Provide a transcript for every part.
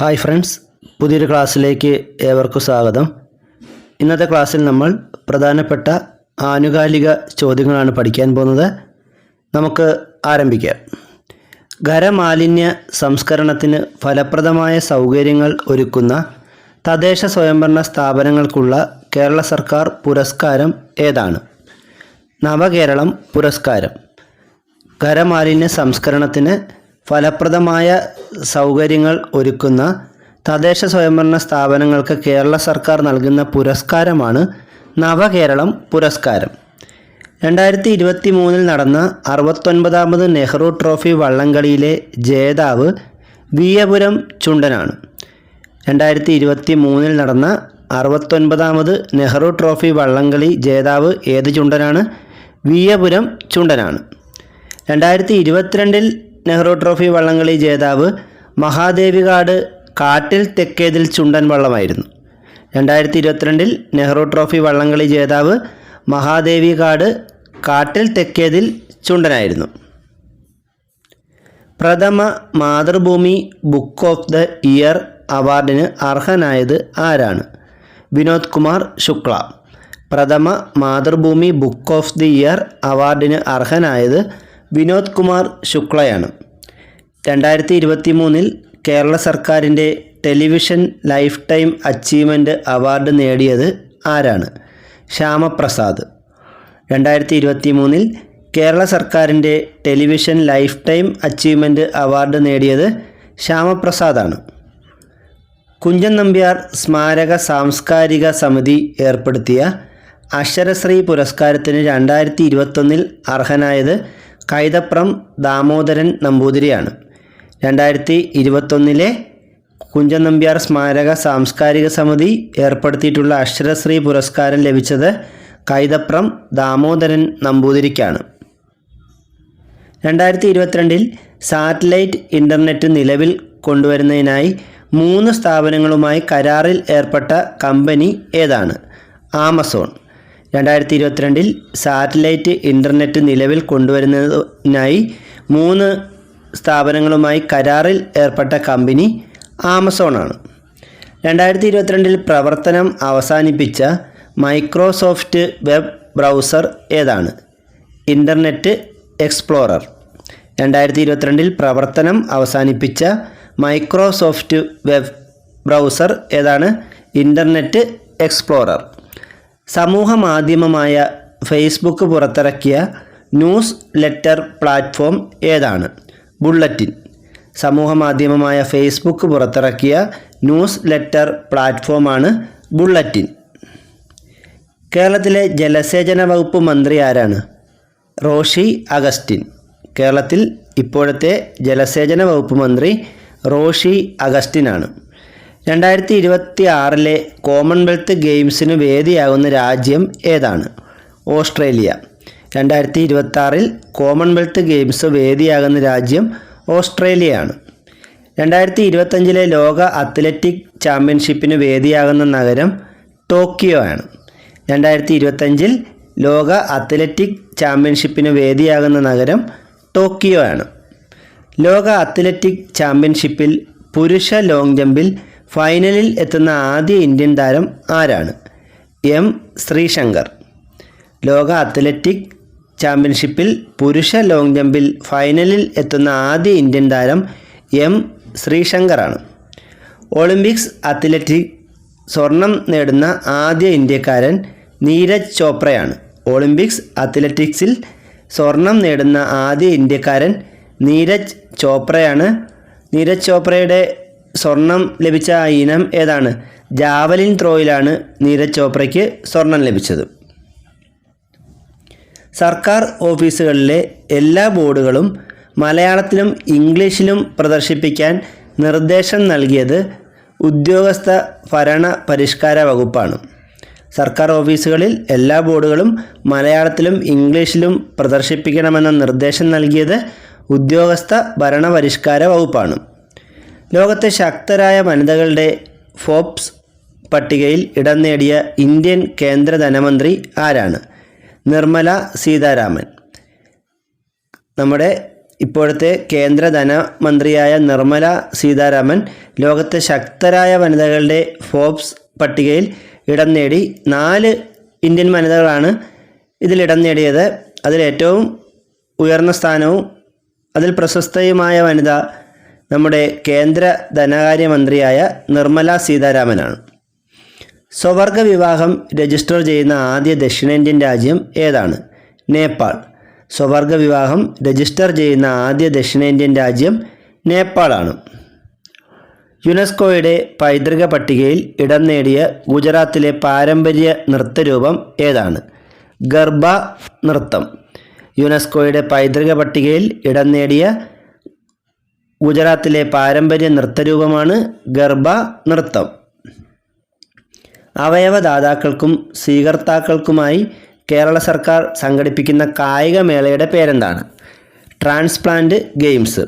Hi friends പുതിയൊരു ക്ലാസ്സിലേക്ക് ഏവർക്കും സ്വാഗതം. ഇന്നത്തെ ക്ലാസ്സിൽ നമ്മൾ പ്രധാനപ്പെട്ട ആനുകാലിക ചോദ്യങ്ങളാണ് പഠിക്കാൻ പോകുന്നത്. നമുക്ക് ആരംഭിക്കാം. ഖരമാലിന്യ സംസ്കരണത്തിന് ഫലപ്രദമായ സൗകര്യങ്ങൾ ഒരുക്കുന്ന തദ്ദേശ സ്വയംഭരണ സ്ഥാപനങ്ങൾക്കുള്ള കേരള സർക്കാർ പുരസ്കാരം ഏതാണ്? നവകേരളം പുരസ്കാരം. ഖരമാലിന്യ സംസ്കരണത്തിന് ഫലപ്രദമായ സൗകര്യങ്ങൾ ഒരുക്കുന്ന തദ്ദേശ സ്വയംഭരണ സ്ഥാപനങ്ങൾക്ക് കേരള സർക്കാർ നൽകുന്ന പുരസ്കാരമാണ് നവകേരളം പുരസ്കാരം. രണ്ടായിരത്തി ഇരുപത്തി മൂന്നിൽ നടന്ന അറുപത്തൊൻപതാമത് നെഹ്റു ട്രോഫി വള്ളംകളിയിലെ ജേതാവ് വിയപുരം ചുണ്ടനാണ്. രണ്ടായിരത്തി ഇരുപത്തി മൂന്നിൽ നടന്ന അറുപത്തൊൻപതാമത് നെഹ്റു ട്രോഫി വള്ളംകളി ജേതാവ് ഏത് ചുണ്ടനാണ്? വിയപുരം ചുണ്ടനാണ്. രണ്ടായിരത്തി ഇരുപത്തിരണ്ടിൽ നെഹ്റു ട്രോഫി വള്ളംകളി ജേതാവ് മഹാദേവികാട് കാട്ടിൽ തെക്കേതിൽ ചുണ്ടൻ വള്ളമായിരുന്നു. രണ്ടായിരത്തി ഇരുപത്തിരണ്ടിൽ നെഹ്റു ട്രോഫി വള്ളംകളി ജേതാവ് മഹാദേവികാട് കാട്ടിൽ തെക്കേതിൽ ചുണ്ടനായിരുന്നു. പ്രഥമ Mathrubhumi book of the year അവാർഡിന് അർഹനായത് ആരാണ്? വിനോദ് കുമാർ ശുക്ല. പ്രഥമ Mathrubhumi book of the year അവാർഡിന് അർഹനായത് വിനോദ് കുമാർ ശുക്ലയാണ്. രണ്ടായിരത്തി ഇരുപത്തി മൂന്നിൽ കേരള സർക്കാരിന്റെ television lifetime achievement award നേടിയത് ആരാണ്? ശ്യാമപ്രസാദ്. രണ്ടായിരത്തി ഇരുപത്തി മൂന്നിൽ കേരള സർക്കാരിന്റെ television lifetime achievement award നേടിയത് ശ്യാമപ്രസാദാണ്. കുഞ്ചൻ നമ്പ്യാർ സ്മാരക സാംസ്കാരിക സമിതി ഏർപ്പെടുത്തിയ അക്ഷരശ്രീ പുരസ്കാരത്തിന് രണ്ടായിരത്തി ഇരുപത്തൊന്നിൽ അർഹനായത് കൈതപ്രം ദാമോദരൻ നമ്പൂതിരിയാണ്. രണ്ടായിരത്തി ഇരുപത്തൊന്നിലെ കുഞ്ചൻ നമ്പ്യാർ സ്മാരക സാംസ്കാരിക സമിതി ഏർപ്പെടുത്തിയിട്ടുള്ള അക്ഷരശ്രീ പുരസ്കാരം ലഭിച്ചത് കൈതപ്രം ദാമോദരൻ നമ്പൂതിരിക്കാണ്. രണ്ടായിരത്തി ഇരുപത്തിരണ്ടിൽ സാറ്റലൈറ്റ് ഇന്റർനെറ്റ് നിലവിൽ കൊണ്ടുവരുന്നതിനായി മൂന്ന് സ്ഥാപനങ്ങളുമായി കരാറിൽ ഏർപ്പെട്ട കമ്പനി ഏതാണ്? ആമസോൺ. രണ്ടായിരത്തി ഇരുപത്തിരണ്ടിൽ സാറ്റലൈറ്റ് ഇന്റർനെറ്റ് നിലവിൽ കൊണ്ടുവരുന്നതിനായി മൂന്ന് സ്ഥാപനങ്ങളുമായി കരാറിൽ ഏർപ്പെട്ട കമ്പനി ആമസോണാണ്. രണ്ടായിരത്തി ഇരുപത്തിരണ്ടിൽ പ്രവർത്തനം അവസാനിപ്പിച്ച മൈക്രോസോഫ്റ്റ് വെബ് ബ്രൗസർ ഏതാണ്? Internet Explorer. രണ്ടായിരത്തി ഇരുപത്തിരണ്ടിൽ പ്രവർത്തനം അവസാനിപ്പിച്ച മൈക്രോസോഫ്റ്റ് വെബ് ബ്രൗസർ ഏതാണ്? Internet Explorer. സമൂഹ മാധ്യമമായ ഫേസ്ബുക്ക് പുറത്തിറക്കിയ ന്യൂസ് ലെറ്റർ പ്ലാറ്റ്ഫോം ഏതാണ്? ബുള്ളറ്റിൻ. സമൂഹ മാധ്യമമായ ഫേസ്ബുക്ക് പുറത്തിറക്കിയ ന്യൂസ് ലെറ്റർ പ്ലാറ്റ്ഫോമാണ് ബുള്ളറ്റിൻ. കേരളത്തിലെ ജലസേചന വകുപ്പ് മന്ത്രി ആരാണ്? റോഷി അഗസ്റ്റിൻ. കേരളത്തിൽ ഇപ്പോഴത്തെ ജലസേചന വകുപ്പ് മന്ത്രി റോഷി അഗസ്റ്റിനാണ്. രണ്ടായിരത്തി ഇരുപത്തി ആറിലെ കോമൺവെൽത്ത് ഗെയിംസിന് വേദിയാകുന്ന രാജ്യം ഏതാണ്? ഓസ്ട്രേലിയ. രണ്ടായിരത്തി ഇരുപത്തി ആറിൽ കോമൺവെൽത്ത് ഗെയിംസ് വേദിയാകുന്ന രാജ്യം ഓസ്ട്രേലിയയാണ്. രണ്ടായിരത്തി ഇരുപത്തഞ്ചിലെ ലോക അത്ലറ്റിക് ചാമ്പ്യൻഷിപ്പിന് വേദിയാകുന്ന നഗരം ടോക്കിയോ ആണ് രണ്ടായിരത്തി ഇരുപത്തഞ്ചിൽ ലോക അത്ലറ്റിക് ചാമ്പ്യൻഷിപ്പിന് വേദിയാകുന്ന നഗരം ടോക്കിയോ ആണ് ലോക അത്ലറ്റിക് ചാമ്പ്യൻഷിപ്പിൽ പുരുഷ ലോങ് ജമ്പിൽ ഫൈനലിൽ എത്തുന്ന ആദ്യ ഇന്ത്യൻ താരം ആരാണ്? എം. ശ്രീശങ്കർ. ലോക അത്ലറ്റിക് ചാമ്പ്യൻഷിപ്പിൽ പുരുഷ ലോങ് ജമ്പിൽ ഫൈനലിൽ എത്തുന്ന ആദ്യ ഇന്ത്യൻ താരം എം. ശ്രീശങ്കറാണ്. ഒളിമ്പിക്സ് അത്ലറ്റിക് സ്വർണം നേടുന്ന ആദ്യ ഇന്ത്യക്കാരൻ നീരജ് ചോപ്രയാണ്. ഒളിമ്പിക്സ് അത്ലറ്റിക്സിൽ സ്വർണം നേടുന്ന ആദ്യ ഇന്ത്യക്കാരൻ നീരജ് ചോപ്രയാണ്. നീരജ് ചോപ്രയുടെ സ്വർണം ലഭിച്ച ഇനം ഏതാണ്? ജാവലിൻ ത്രോയിലാണ് നീരജ് ചോപ്രയ്ക്ക് സ്വർണം ലഭിച്ചത്. സർക്കാർ ഓഫീസുകളിലെ എല്ലാ ബോർഡുകളും മലയാളത്തിലും ഇംഗ്ലീഷിലും പ്രദർശിപ്പിക്കാൻ നിർദ്ദേശം നൽകിയത് ഉദ്യോഗസ്ഥ ഭരണ പരിഷ്കാര വകുപ്പാണ്. സർക്കാർ ഓഫീസുകളിൽ എല്ലാ ബോർഡുകളും മലയാളത്തിലും ഇംഗ്ലീഷിലും പ്രദർശിപ്പിക്കണമെന്ന നിർദ്ദേശം നൽകിയത് ഉദ്യോഗസ്ഥ ഭരണ പരിഷ്കാര വകുപ്പാണ്. ലോകത്തെ ശക്തരായ വനിതകളുടെ ഫോപ്സ് പട്ടികയിൽ ഇടം നേടിയ ഇന്ത്യൻ കേന്ദ്ര ധനമന്ത്രി ആരാണ്? നിർമ്മല സീതാരാമൻ. നമ്മുടെ ഇപ്പോഴത്തെ കേന്ദ്ര ധനമന്ത്രിയായ നിർമ്മല സീതാരാമൻ ലോകത്തെ ശക്തരായ വനിതകളുടെ ഫോപ്സ് പട്ടികയിൽ ഇടം നേടി നാല് ഇന്ത്യൻ വനിതകളാണ് ഇതിൽ ഇടം നേടിയത്. അതിലേറ്റവും ഉയർന്ന സ്ഥാനവും അതിൽ പ്രശസ്തയുമായ വനിത നമ്മുടെ കേന്ദ്ര ധനകാര്യമന്ത്രിയായ നിർമ്മല സീതാരാമനാണ്. സ്വവർഗ വിവാഹം രജിസ്റ്റർ ചെയ്യുന്ന ആദ്യ ദക്ഷിണേന്ത്യൻ രാജ്യം ഏതാണ്? നേപ്പാൾ. സ്വവർഗ വിവാഹം രജിസ്റ്റർ ചെയ്യുന്ന ആദ്യ ദക്ഷിണേന്ത്യൻ രാജ്യം നേപ്പാളാണ്. യുനെസ്കോയുടെ പൈതൃക പട്ടികയിൽ ഇടം നേടിയ ഗുജറാത്തിലെ പാരമ്പര്യ നൃത്തരൂപം ഏതാണ്? ഗർഭ നൃത്തം. യുനെസ്കോയുടെ പൈതൃക പട്ടികയിൽ ഇടം നേടിയ ഗുജറാത്തിലെ പാരമ്പര്യ നൃത്തരൂപമാണ് ഗർഭ നൃത്തം. അവയവദാതാക്കൾക്കും സ്വീകർത്താക്കൾക്കുമായി കേരള സർക്കാർ സംഘടിപ്പിക്കുന്ന കായികമേളയുടെ പേരെന്താണ്? Transplant games.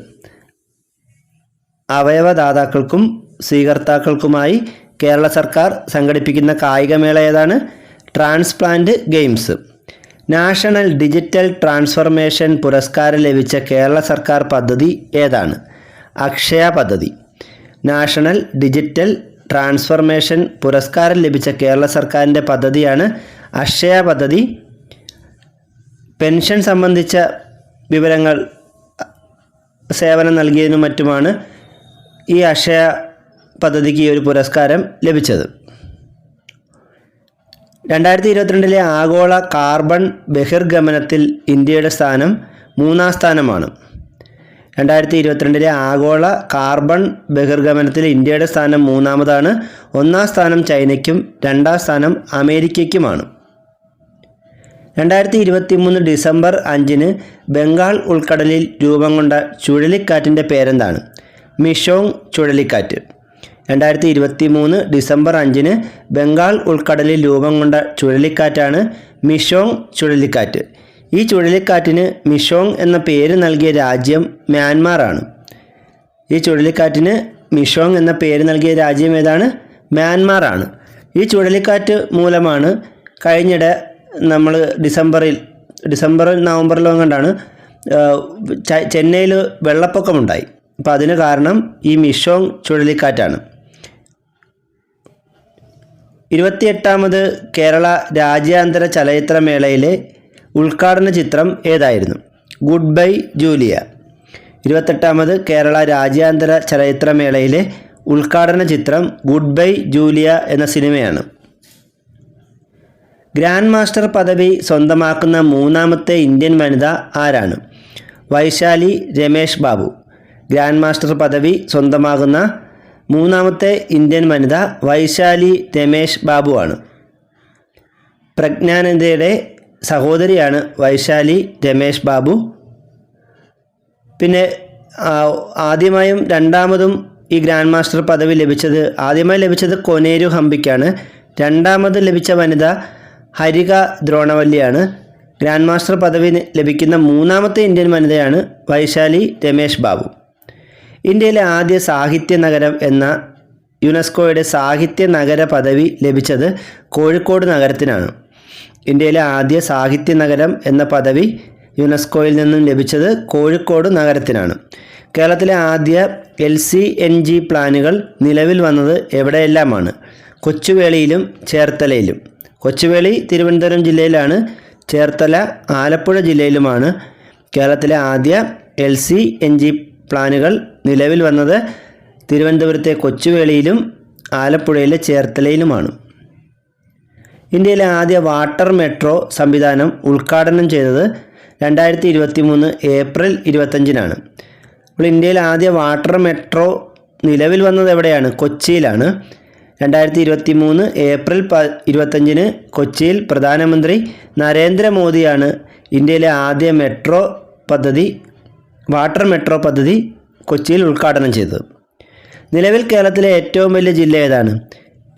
അവയവദാതാക്കൾക്കും സ്വീകർത്താക്കൾക്കുമായി കേരള സർക്കാർ സംഘടിപ്പിക്കുന്ന കായികമേള ഏതാണ്? Transplant games. National digital transformation പുരസ്കാരം ലഭിച്ച കേരള സർക്കാർ പദ്ധതി ഏതാണ്? അക്ഷയ പദ്ധതി. നാഷണൽ ഡിജിറ്റൽ ട്രാൻസ്ഫർമേഷൻ പുരസ്കാരം ലഭിച്ച കേരള സർക്കാരിന്റെ പദ്ധതിയാണ് അക്ഷയ പദ്ധതി. പെൻഷൻ സംബന്ധിച്ച വിവരങ്ങൾ സേവനം നൽകിയതിനും മറ്റുമാണ് ഈ അക്ഷയ പദ്ധതിക്ക് ഈ ഒരു പുരസ്കാരം ലഭിച്ചത്. രണ്ടായിരത്തി ഇരുപത്തിരണ്ടിലെ ആഗോള കാർബൺ ബഹിർഗമനത്തിൽ ഇന്ത്യയുടെ സ്ഥാനം മൂന്നാം സ്ഥാനമാണ്. രണ്ടായിരത്തി ഇരുപത്തിരണ്ടിലെ ആഗോള കാർബൺ ബഹിർഗമനത്തിൽ ഇന്ത്യയുടെ സ്ഥാനം മൂന്നാമതാണ്. ഒന്നാം സ്ഥാനം ചൈനയ്ക്കും രണ്ടാം സ്ഥാനം അമേരിക്കയ്ക്കുമാണ്. രണ്ടായിരത്തി ഇരുപത്തി മൂന്ന് ഡിസംബർ അഞ്ചിന് ബംഗാൾ ഉൾക്കടലിൽ രൂപം കൊണ്ട ചുഴലിക്കാറ്റിന്റെ പേരെന്താണ്? മിഷോങ് ചുഴലിക്കാറ്റ്. രണ്ടായിരത്തി ഇരുപത്തി മൂന്ന് ഡിസംബർ അഞ്ചിന് ബംഗാൾ ഉൾക്കടലിൽ രൂപം കൊണ്ട ചുഴലിക്കാറ്റാണ് മിഷോങ് ചുഴലിക്കാറ്റ്. ഈ ചുഴലിക്കാറ്റിന് മിഷോങ് എന്ന പേര് നൽകിയ രാജ്യം മ്യാൻമാറാണ്. ഈ ചുഴലിക്കാറ്റിന് മിഷോങ് എന്ന പേര് നൽകിയ രാജ്യം ഏതാണ്? മ്യാൻമാറാണ്. ഈ ചുഴലിക്കാറ്റ് മൂലമാണ് കഴിഞ്ഞിടെ നമ്മൾ ഡിസംബറിൽ ഡിസംബർ നവംബറിലോ കണ്ടാണ് ചെന്നൈയിൽ വെള്ളപ്പൊക്കമുണ്ടായി. അപ്പോൾ അതിന് കാരണം ഈ മിഷോങ് ചുഴലിക്കാറ്റാണ്. ഇരുപത്തിയെട്ടാമത് കേരള രാജ്യാന്തര ചലച്ചിത്രമേളയിലെ ഉദ്ഘാടന ചിത്രം ഏതായിരുന്നു? ഗുഡ് ബൈ ജൂലിയ ഇരുപത്തെട്ടാമത് കേരള രാജ്യാന്തര ചലച്ചിത്രമേളയിലെ ഉദ്ഘാടന ചിത്രം ഗുഡ് ബൈ ജൂലിയ എന്ന സിനിമയാണ്. ഗ്രാൻഡ് മാസ്റ്റർ പദവി സ്വന്തമാക്കുന്ന മൂന്നാമത്തെ ഇന്ത്യൻ വനിത ആരാണ്? വൈശാലി രമേശ് ബാബു. ഗ്രാൻഡ് മാസ്റ്റർ പദവി സ്വന്തമാകുന്ന മൂന്നാമത്തെ ഇന്ത്യൻ വനിത വൈശാലി രമേശ് ആണ് പ്രജ്ഞാനന്ദയുടെ സഹോദരിയാണ് വൈശാലി രമേശ് ബാബു. പിന്നെ ആദ്യമായും രണ്ടാമതും ഈ ഗ്രാൻഡ് മാസ്റ്റർ പദവി ലഭിച്ചത് ആദ്യമായി ലഭിച്ചത് കൊനേരു ഹംബിക്കാണ് രണ്ടാമത് ലഭിച്ച വനിത ഹരിക ദ്രോണവല്ലിയാണ്. ഗ്രാൻഡ് മാസ്റ്റർ പദവി ലഭിക്കുന്ന മൂന്നാമത്തെ ഇന്ത്യൻ വനിതയാണ് വൈശാലി രമേശ് ബാബു. ഇന്ത്യയിലെ ആദ്യ സാഹിത്യ നഗരം എന്ന യുനെസ്കോയുടെ സാഹിത്യ നഗര പദവി ലഭിച്ചത് കോഴിക്കോട് നഗരത്തിനാണ്. ഇന്ത്യയിലെ ആദ്യ സാഹിത്യ നഗരം എന്ന പദവി യുനെസ്കോയിൽ നിന്നും ലഭിച്ചത് കോഴിക്കോട് നഗരത്തിനാണ്. കേരളത്തിലെ ആദ്യ എൽ സി എൻ ജി പ്ലാനുകൾ നിലവിൽ വന്നത് എവിടെയെല്ലാമാണ്? കൊച്ചുവേളിയിലും ചേർത്തലയിലും. കൊച്ചുവേളി തിരുവനന്തപുരം ജില്ലയിലാണ് ചേർത്തല ആലപ്പുഴ ജില്ലയിലുമാണ്. കേരളത്തിലെ ആദ്യ എൽ സി എൻ ജി പ്ലാനുകൾ നിലവിൽ വന്നത് തിരുവനന്തപുരത്തെ കൊച്ചുവേളിയിലും ആലപ്പുഴയിലെ ചേർത്തലയിലുമാണ്. ഇന്ത്യയിലെ ആദ്യ വാട്ടർ മെട്രോ സംവിധാനം ഉദ്ഘാടനം ചെയ്തത് രണ്ടായിരത്തി ഇരുപത്തി മൂന്ന് ഏപ്രിൽ ഇരുപത്തഞ്ചിനാണ് അപ്പോൾ ഇന്ത്യയിലെ ആദ്യ വാട്ടർ മെട്രോ നിലവിൽ വന്നത് എവിടെയാണ്? കൊച്ചിയിലാണ്. രണ്ടായിരത്തി ഇരുപത്തി മൂന്ന് ഏപ്രിൽ പ ഇരുപത്തഞ്ചിന് കൊച്ചിയിൽ പ്രധാനമന്ത്രി നരേന്ദ്രമോദിയാണ് ഇന്ത്യയിലെ ആദ്യ മെട്രോ പദ്ധതി വാട്ടർ മെട്രോ പദ്ധതി കൊച്ചിയിൽ ഉദ്ഘാടനം ചെയ്തത്. നിലവിൽ കേരളത്തിലെ ഏറ്റവും വലിയ ജില്ല ഏതാണ്?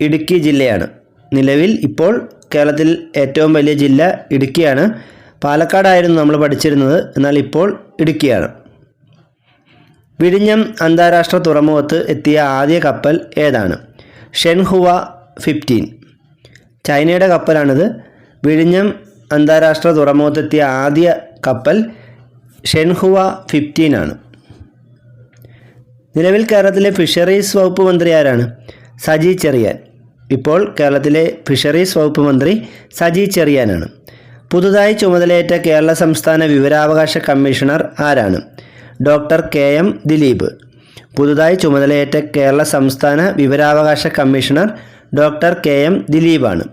ഇടുക്കി ജില്ലയാണ്. നിലവിൽ ഇപ്പോൾ കേരളത്തിൽ ഏറ്റവും വലിയ ജില്ല ഇടുക്കിയാണ്. പാലക്കാടായിരുന്നു നമ്മൾ പഠിച്ചിരുന്നത്. എന്നാൽ ഇപ്പോൾ ഇടുക്കിയാണ്. വിഴിഞ്ഞം അന്താരാഷ്ട്ര തുറമുഖത്ത് എത്തിയ ആദ്യ കപ്പൽ ഏതാണ്? Zhenhua fifteen. ചൈനയുടെ കപ്പലാണിത്. വിഴിഞ്ഞം അന്താരാഷ്ട്ര തുറമുഖത്തെത്തിയ ആദ്യ കപ്പൽ ഷെൻഹുവ ഫിഫ്റ്റീൻ ആണ്. നിലവിൽ കേരളത്തിലെ ഫിഷറീസ് വകുപ്പ് മന്ത്രി ആരാണ്? സജി ചെറിയാൻ. ഇപ്പോൾ കേരളത്തിലെ ഫിഷറീസ് വകുപ്പ് മന്ത്രി സജി ചെറിയാനാണ്. പുതുതായി ചുമതലയേറ്റ കേരള സംസ്ഥാന വിവരാവകാശ കമ്മീഷണർ ആരാണ്? Doctor K M Dileep. പുതുതായി ചുമതലയേറ്റ കേരള സംസ്ഥാന വിവരാവകാശ കമ്മീഷണർ ഡോക്ടർ കെ എം ദിലീപാണ്.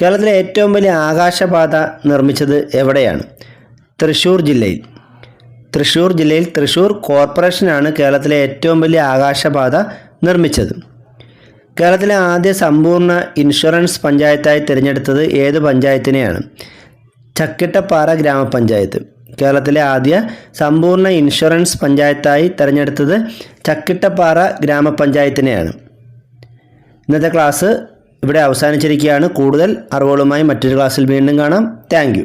കേരളത്തിലെ ഏറ്റവും വലിയ ആകാശപാത നിർമ്മിച്ചത് എവിടെയാണ്? തൃശ്ശൂർ ജില്ലയിൽ. തൃശ്ശൂർ ജില്ലയിൽ തൃശ്ശൂർ കോർപ്പറേഷനാണ് കേരളത്തിലെ ഏറ്റവും വലിയ ആകാശപാത നിർമ്മിച്ചത്. കേരളത്തിലെ ആദ്യ സമ്പൂർണ ഇൻഷുറൻസ് പഞ്ചായത്തായി തിരഞ്ഞെടുത്തത് ഏത് പഞ്ചായത്തിനെയാണ്? ചക്കിട്ടപ്പാറ ഗ്രാമപഞ്ചായത്ത്. കേരളത്തിലെ ആദ്യ സമ്പൂർണ ഇൻഷുറൻസ് പഞ്ചായത്തായി തിരഞ്ഞെടുത്തത് ചക്കിട്ടപ്പാറ ഗ്രാമപഞ്ചായത്തിനെയാണ്. ഇന്നത്തെ ക്ലാസ് ഇവിടെ അവസാനിച്ചിരിക്കുകയാണ്. കൂടുതൽ അറിവുകളുമായി മറ്റൊരു ക്ലാസ്സിൽ വീണ്ടും കാണാം. താങ്ക്